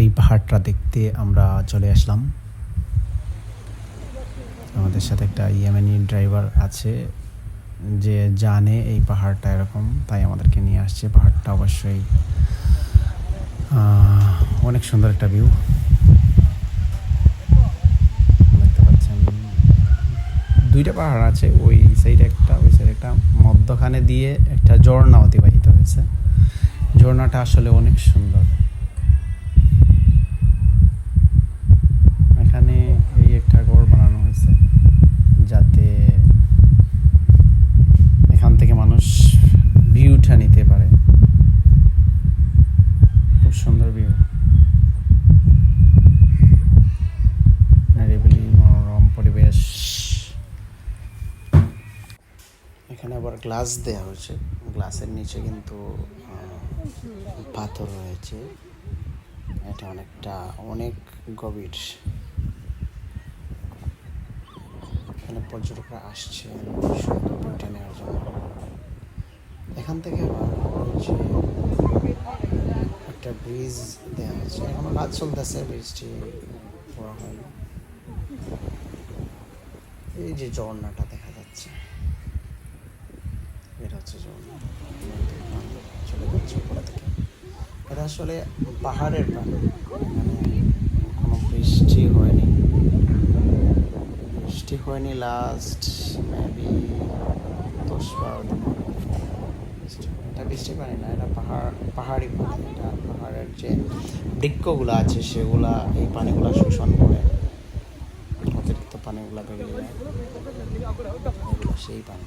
এই পাহাড়টা দেখতে আমরা চলে আসলাম। আমাদের সাথে একটা ইয়েমেনি ড্রাইভার আছে, যে জানে এই পাহাড়টা এরকম, তাই আমাদেরকে নিয়ে আসছে। পাহাড়টা অবশ্যই অনেক সুন্দর একটা ভিউ দেখতে পাচ্ছেন, দুইটা পাহাড় আছে, ওই সাইডে একটা, ওই সাইডে একটা। মধ্যখানে দিয়ে একটা ঝর্ণা অতিবাহিত হয়েছে। ঝর্ণাটা আসলে অনেক সুন্দর এখানে এই একটা ঘর বানানো হয়েছে যাতে এখান থেকে মানুষ ভিউটা নিতে পারে খুব সুন্দর ভিউ নিরিবিলি মনোরম পরিবেশ এখানে আবার গ্লাস দেওয়া হয়েছে। গ্লাসের নিচে কিন্তু পাথর রয়েছে। এটা অনেকটা, অনেক গভীর। এখানে পর্যটকরা আসছে, সুন্দর ভিউটা নেওয়ার জন্য। এখান থেকে আবার যে একটা ব্রিজ দেওয়া হয়েছে। এখনও কাজ চলতেছে ব্রিজটি করা হয়নি। এই যে ঝর্ণাটা দেখা যাচ্ছে। এটা হচ্ছে চলে যাচ্ছে উপর থেকে। এটা আসলে পাহাড়ের পানি এখানে কোনো বৃষ্টি হয়নি। বৃষ্টি হয়নি লাস্ট মেবি দশ বারো দিন এটা বৃষ্টি পানি না, এটা পাহাড়, পাহাড়ি পানি এটা পাহাড়ের যে বৃক্ষগুলো আছে, সেগুলা, এই পানিগুলা শোষণ করে। অতিরিক্ত পানিগুলা বেরিয়ে যায়। সেই পানি